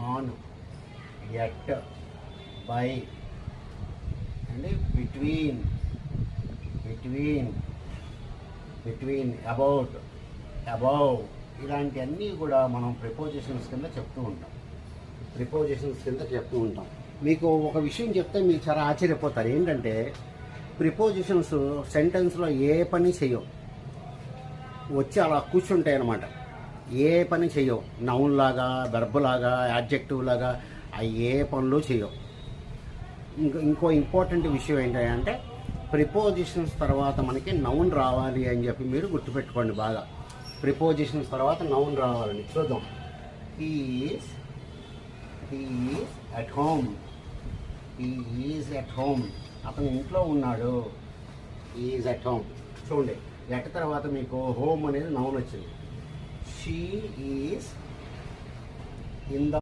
On at by and between between between about above ఇలాంటివన్నీ కూడా మనం ప్రిపోజిషన్స్ కింద చెప్తూ ఉంటాం. ప్రిపోజిషన్స్ కింద చెప్తూ ఉంటాం. మీకు ఒక విషయం చెప్తే మీరు చాలా ఆశ్చర్యపోతారు. ఏంటంటే ప్రిపోజిషన్స్ సెంటెన్స్లో ఏ పని చేయవు. వచ్చి అలా కూర్చుంటాయి అన్నమాట ఏ పని చేయవు నౌన్ లాగా వెర్బ్ లాగా యాడ్జెక్టివ్ లాగా అవి ఏ పనులు చేయవు ఇంకో ఇంకో ఇంపార్టెంట్ విషయం ఏంటంటే ప్రిపోజిషన్స్ తర్వాత మనకి నౌన్ రావాలి అని చెప్పి మీరు గుర్తుపెట్టుకోండి బాగా. ప్రిపోజిషన్స్ తర్వాత నౌన్ రావాలని. చూద్దాం. Is is at home is at home అతను ఇంట్లో ఉన్నాడు. ఈజ్ అట్ హోమ్ చూడండి ఎట్ తర్వాత మీకు హోమ్ అనేది నౌన్ వచ్చింది. she is in the